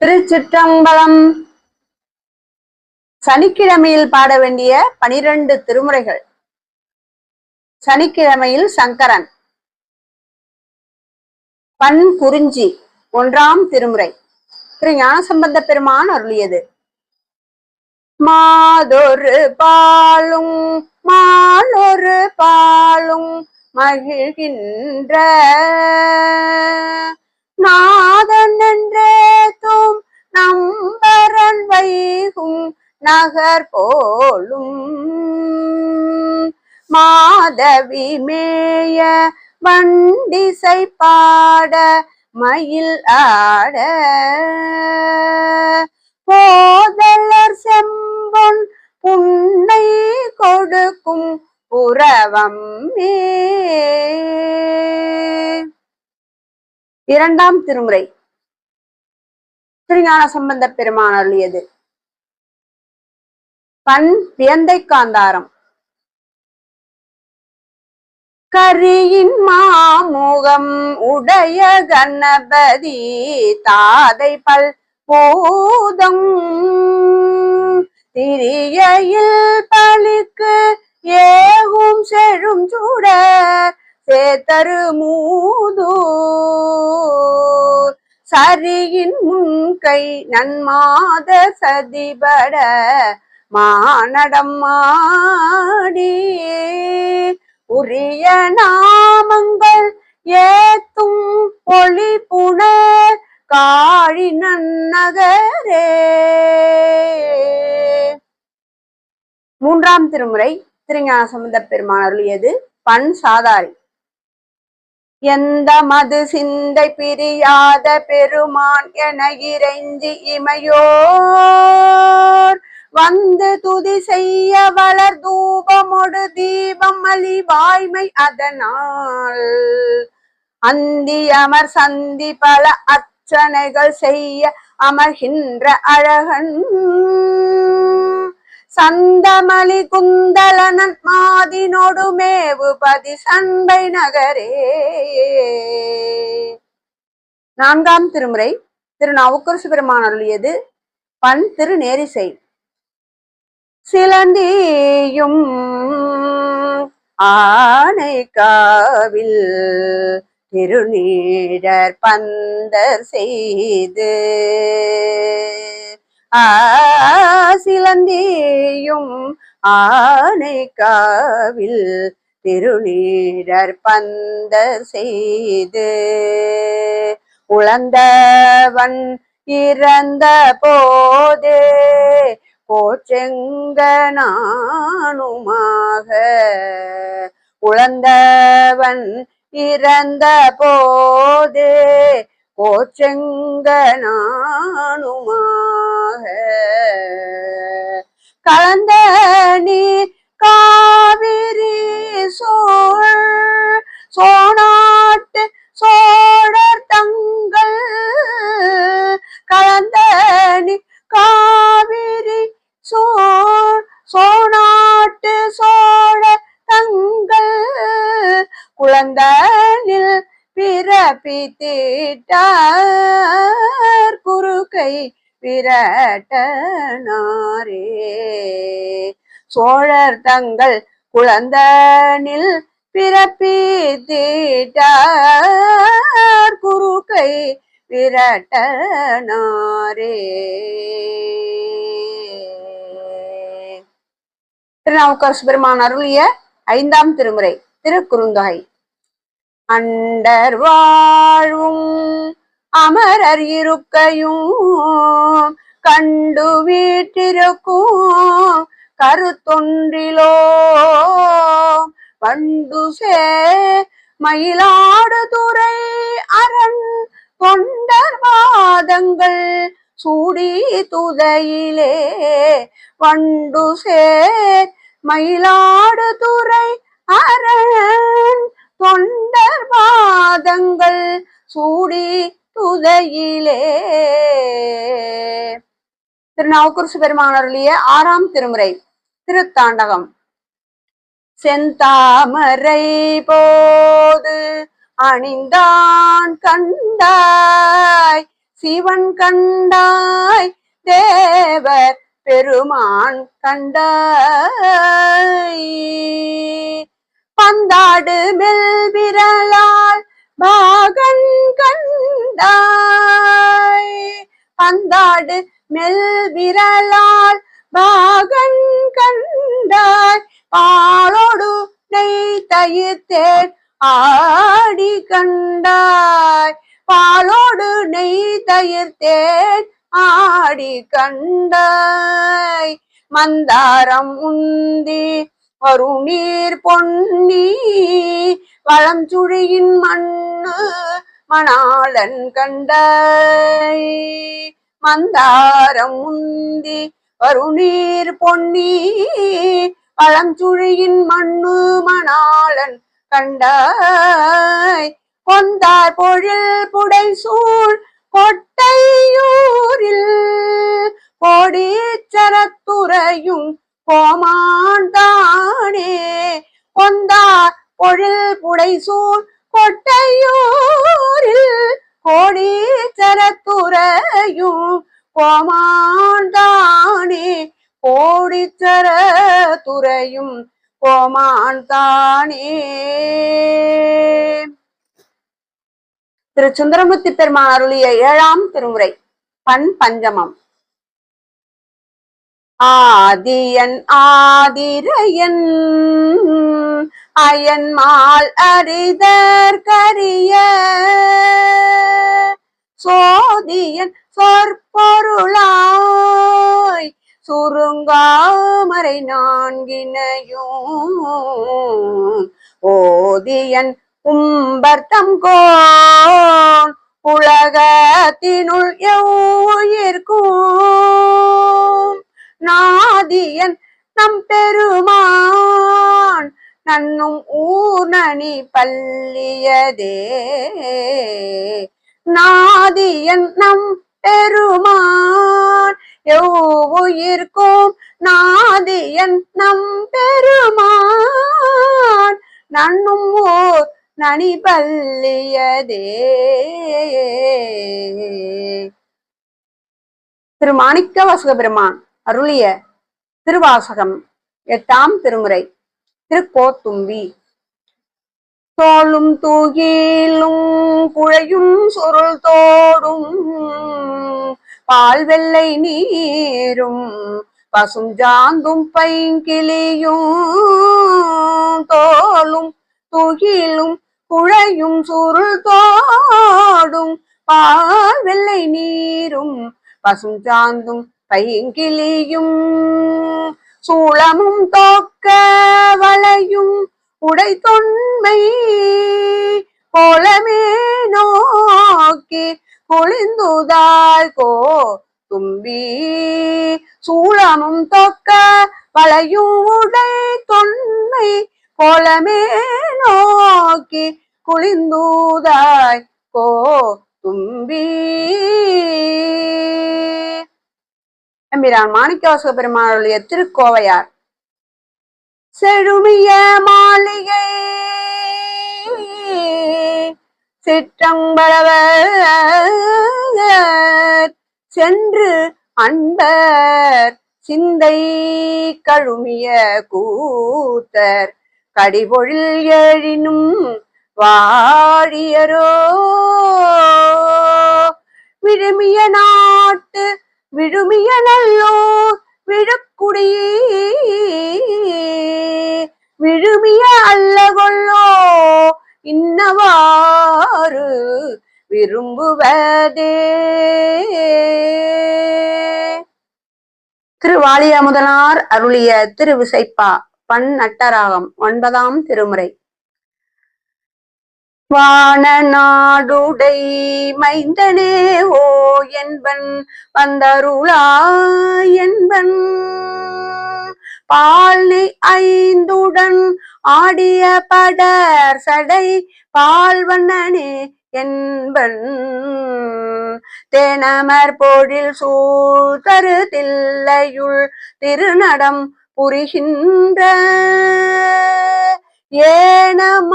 திருச்சிற்றம்பலம். சனிக்கிழமையில் பாட வேண்டிய பனிரெண்டு திருமுறைகள். சனிக்கிழமையில் சங்கரன். பண் குறிஞ்சி ஒன்றாம் திருமுறை. திரு ஞானசம்பந்த பெருமான் அருளியது. மாதொரு பாலும் மாலொரு பாலும் மகிழ்கின்ற நாதன் என்றேத்தும் நம்பரன் வைகும் நகர் போலும். மாதவி மேய வண்டிசை பாட மயில் ஆட. போதலர் செம்பொன் புன்னை கொடுக்கும் புறவம் மே இரண்டாம் திருமுறை. திருஞான சம்பந்த பெருமான் அருளியது. பண் பியந்தை காந்தாரம். கரியின் மாமுகம் உடைய கணபதி தாதை பல் பூதம். திரியையில் பலிக்கு ஏகும் செழும் சுடர் சேத்தரு மூதூர். சரியின் முன்கை நன்மாத சதிபட மானடம் மாடி உரிய நாமங்கள் ஏத்தும் ஒளி புணர் காழி நன்னகரே. மூன்றாம் திருமுறை திருஞான சம்பந்த பெருமான் அருளியது பண் சாதாரி. எந்த மது சிந்தை பிரியாத பெருமான் என இறைஞ்சி இமையோர். வந்து துதி செய்ய வளர் தூபமொடு தீபம் அலி வாய்மை அதனால். அந்தி அமர் சந்தி பல அர்ச்சனைகள் செய்ய அமர்கின்ற அழகன். சந்தமலி குந்தலனன் மாதினோடு பதி சண்பை நகரே. நான்காம் திருமுறை திரு நாவுக்கரசு பெருமான் அருளியது பண் திரு நேரிசை. சிலந்தியும் ஆனை காவில் திருநீழர் பந்தர் செய்து. சிலந்தியும் ஆனை காவில் திருநீழர் பந்தர் செய்து உழந்தவன் இறந்த போதே போச்செங்க நானுமாக உழந்தவன் இறந்த போதே போச்செங்க நானுமாக கலந்த நீர் காவிரி சோழ் சோனாட்டு சோழர் தங்கள் குழந்தனில் பிறப்பித்திட்டார். குறுக்கை விரட்டனாரே. திருநாவுக்கரசு பெருமான் அருளிய ஐந்தாம் திருமுறை திருக்குறுந்தொகை. அண்டர் வாழும் அமரர் இருக்கையும் கண்டு வீட்டிருக்கும் கருத்தொன்றிலோ பண்டு சே மயிலாடு அரண் தொண்டர் வாதங்கள் சூடி துதையிலே வண்டு சேர் மயிலாடுதுறை அரண் தொண்டர் வாதங்கள் சூடி துதையிலே. திருநாவுக்குரிசு பெருமானருளிய ஆறாம் திருமுறை. திருத்தாண்டகம். செந்தாமரை போது அணிந்தான் கண்டாய். சிவன் கண்டாய் தேவர் பெருமான் கண்டாய். பந்தாடு மெல் விரலால் பாகன் கண்டாய். பந்தாடு மெல் விரலால் பாகன் கண்டாய். பாலோடு நெய் தயிர்த்தேன் ஆடி கண்டாய். பாலோடு நெய் தயிர்த்தேன் ஆடி கண்டாய். மந்தாரம் உந்தி வருநீர் பொன்னி வளம் சுழியின் மண்ணு மணாளன் கண்டாய். மந்தாரம் உந்தி வருநீர் பொன்னி பழஞ்சுழியின் மண்ணு மணாளன் கண்டாய். கொந்தார் பொழில் புடை சூழ் கொட்டையூரில் கோடீச்சரத்துறையும் கோமாண்டானே கொந்தார் பொழில் புடை சூழ் கொட்டையூரில் கோடீச்சரத்துறையும் கோமான்தானே கோடிச்சர துறையும் கோமான்தானே. திரு சுந்தரமூர்த்தி பெருமான் அருளிய ஏழாம் திருமுறை பண் பஞ்சமம். ஆதியன் ஆதிரையன் அயன்மால் அரிதர் கரிய சோதியன் சொற்பொருளாய் சுருங்காமரை நான்கினையும். ஓதியன் உம்பர்த்தம் கோன் உலகத்தினுள் எவ்வுயிர்க்கும். நாதியன் நம் பெருமான் நன்னும் ஊனணி பள்ளியதே நாதியன் நம் பெருமான். எவ்வுயிர்க்கும் நாதியன் நம் பெருமான். நன்னும் ஓர் நனி பள்ளியதே திரு மாணிக்க வாசக பெருமான் அருளிய திருவாசகம் எட்டாம் திருமுறை திருக்கோத்தும்பி. தோளும் தூகிலும் குழையும் சொருள் தோடும். பால் வெள்ளை நீரும் பசும் ஜாந்தும் பைங்கிளியும் தோளும் துகிலும் குழையும் சுருள் தோடும். பால் வெள்ளை நீரும் பசும் சாந்தும் பைங்கிளியும் சூளமும் தோக்க வளையும் உடை தொன்மை கோலமே நோக்கி குளிந்துதாய் கோ தும்பி. சூளமும் தொக்க வளையும் உடை தொன்மை கோலமே நோக்கி குளிந்தூதாய் கோ தும்பி. எம்பிரான் மாணிக்கவாசக பெருமாளுடைய திருக்கோவையார் செழுமிய மாளிகை. சிற்றம்பளவர் சென்று அன்பர். சிந்தை கழுமிய கூத்தர். கடிபொழில் எழினும் வாழியரோ விழுமிய நாட்டு விழுமிய நல்லோர். விழுக்குடியே விழுமிய அல்ல கொள்ளோ இன்னவாறு விரும்புவதே. திருவாலிய முதலார் அருளிய திருவிசைப்பா பன் நட்டராகம் ஒன்பதாம் திருமுறை. வான நாடுடை மைந்தனே ஓ என்பன் வந்தருளா என்பன். பால்னை ஐந்துடன் ஆடிய படர் சடை பால்வண்ணனே என்பன். தேனமர் பொழில் சூழ் தருதில்லையுள் திருநடம் புரிகின்ற ஏனமாமணி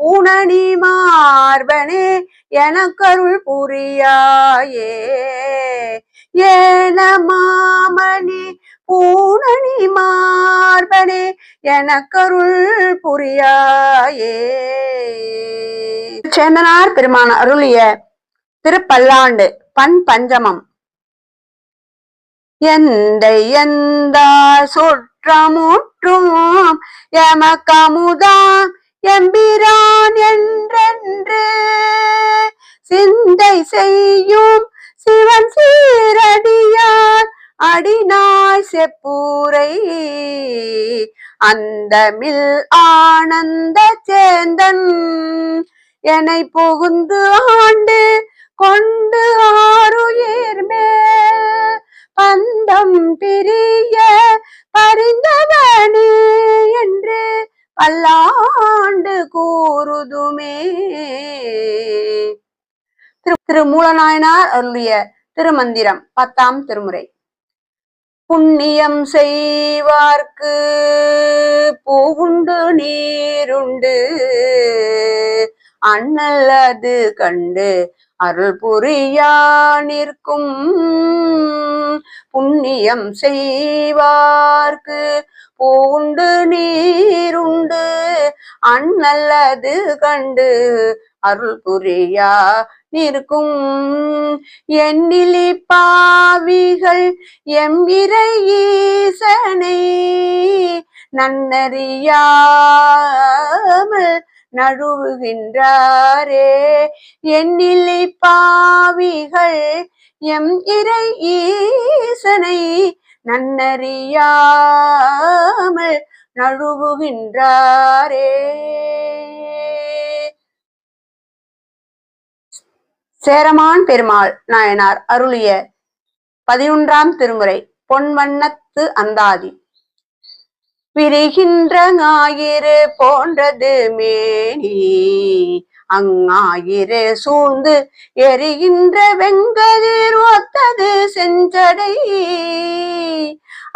பூணணி மார்பனே எனக்கருள் புரியாயே. ஏன மாமணி மார்பனே எனக்கருள் புரியாயே. சேந்தனார் பெருமான் அருளிய திருப்பல்லாண்டு பண் பஞ்சமம். எந்தை சொல் சுற்றமுற்றும் எமக்கமுதாம் எம்பிரான் என்றென்று. சிந்தை செய்யும் சிவன் சீரடியார் அடிநாய் செப்பூரை. அந்தமில் ஆனந்த சேந்தன் என்னை புகுந்து ஆண்டு கொண்டு ஆறுயிர் மேல். பந்தம் பிரிய பரிந்தவனே என்று பல்லாண்டு கூறுதுமே. திரு திருமூலநாயனார் அருளிய திருமந்திரம் பத்தாம் திருமுறை. புண்ணியம் செய்வார்க்கு பூவுண்டு நீருண்டு. அண்ணல் அது கண்டு அருள் புரியா நிற்கும் புண்ணியம் செய்வார்க்கு. பூண்டு நீருண்டு அண்ணல்லது கண்டு அருள் புரியா நிற்கும் எண்ணிலி பாவிகள் எம்பிரை ஈசனை நன்னறியாமல் நழுவுகின்றாரே. எண்ணிலை பாவிகள் எம் இறை ஈசனை நன்னறியாமல் நழுவுகின்றாரே. சேரமான் பெருமாள் நாயனார் அருளிய பதினொன்றாம் திருமுறை பொன்வண்ணத்து அந்தாதி. விரிகின்ற ஞாயிறு போன்றது மேனி. அங்காயிறு சூழ்ந்து எரிகின்ற வெங்கதிர் ஒத்தது செஞ்சடை.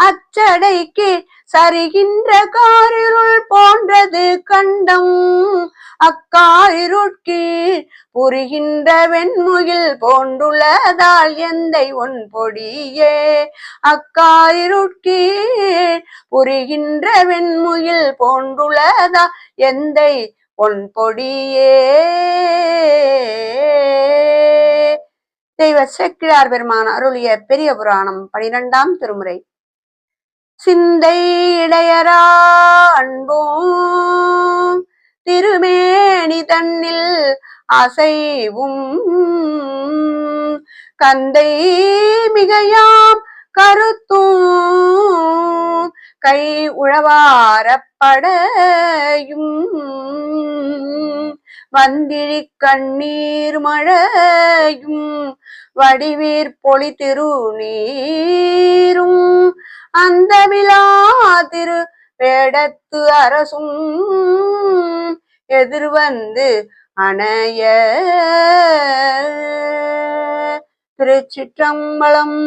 அச்சடைக்கு சரிகின்ற காரிருள் போன்றது கண்டம். அக்காயிருட்கீழ் புரிகின்ற வெண்முகில் போன்றுள்ளதால் எந்தை உன் பொடியே? அக்காயிருட்கீழ் புரிகின்ற வெண்முகில் போன்றுள்ளதா எந்தை உன் பொடியே? தெய்வ செக்கிழார் பெருமான் அருளிய பெரிய புராணம் பனிரெண்டாம் திருமுறை. சிந்தை இடையரா அன்பும் திருமேனி தன்னில் அசைவும் கந்தை மிகையாம் கருத்தும் கை உழவாரப்படையும் வந்திழி கண்ணீர் மழையும் வடிவீர் பொலி திருநீரும் அந்த விழா திரு வேடத்து அரசும் எதிர்வந்து அணைய. திருச்சிற்றம்பலம்